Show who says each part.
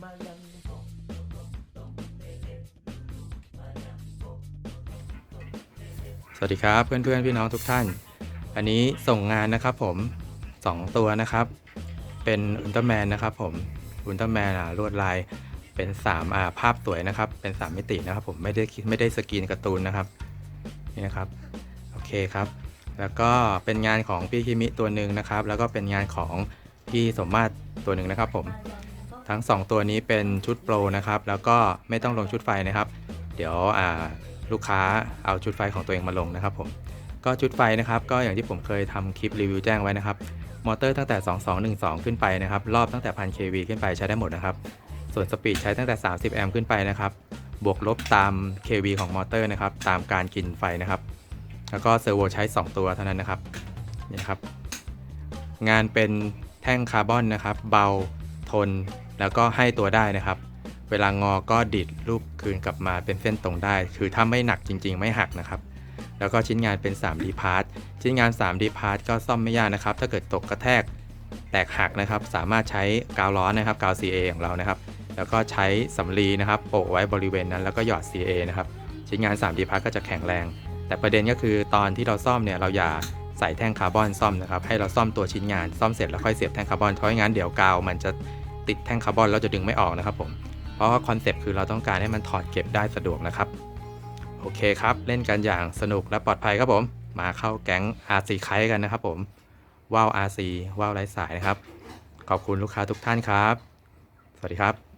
Speaker 1: สวัสดีครับเพื่อนเพื่อนๆพี่น้องทุกท่าน อันนี้ส่งงานนะครับผม 2 ตัวนะครับ เป็นอุลตร้าแมนนะครับผมอุลตร้าแมนอะลวดลายเป็น3อ่าภาพสวยนะครับ เป็น 3 มิตินะครับผมไม่ได้ไม่ได้สกรีนการ์ตูนนะครับนี่นะครับโอเคครับ แล้วก็เป็นงานของพี่คิมิตัวหนึ่งนะครับ แล้วก็เป็นงานของพี่สมมาตรตัวหนึ่งนะครับผม ทั้ง 2 ตัวนี้เป็นชุดโปรนะครับ แล้วก็ไม่ต้องลงชุดไฟนะครับ เดี๋ยวลูกค้าเอาชุดไฟของตัวเองมาลงนะครับผมก็ชุดไฟนะครับก็อย่างที่ผมเคยทำคลิปรีวิวแจ้งไว้นะครับมอเตอร์ตั้งแต่ 2212 ขึ้นไปนะครับรอบตั้งแต่1000 kV ขึ้นไปใช้ได้หมดนะครับส่วนสปีดใช้ตั้งแต่ 30 แอมป์ขึ้นไปนะครับบวกลบตาม kV ของมอเตอร์นะครับตามการกินไฟนะครับแล้วก็เซอร์โวใช้ 2 ตัวเท่านั้นนะครับนี่ครับงานเป็นแท่งคาร์บอนนะครับเบาทน แล้วก็ให้ตัวได้นะครับ เวลางอก็ดิดรูปคืนกลับมาเป็นเส้นตรงได้ คือถ้าไม่หนักจริง ๆ ไม่หักนะครับ แล้วก็ชิ้นงานเป็น 3D part ชิ้นงาน 3D part ก็ซ่อมไม่ยากนะครับ ถ้าเกิดตกกระแทกแตกหักนะครับ สามารถใช้กาวร้อนนะครับกาว CA ของเรานะครับ แล้วก็ใช้สำลีนะครับโปะไว้บริเวณนั้นแล้วก็หยอด CA นะครับชิ้นงาน 3D part ก็จะแข็งแรง แต่ประเด็นก็คือตอนที่เราซ่อมเนี่ยเราอย่าใส่แท่งคาร์บอนซ่อมนะครับให้เราซ่อมตัวชิ้นงานซ่อมเสร็จแล้วค่อยเสียบแท่งคาร์บอนเพราะงั้นเดี๋ยวกาวมันจะ ติดแท่งคาร์บอนแล้วจะดึงไม่ออกนะครับผม เพราะว่าคอนเซปต์คือเราต้องการให้มันถอดเก็บได้สะดวกนะครับ โอเคครับ เล่นกันอย่างสนุกและปลอดภัยครับผม มาเข้าแก๊ง RC ไคกันนะครับผม ว้าว RC ว้าวไร้สายนะครับ ขอบคุณลูกค้าทุกท่านครับ สวัสดีครับ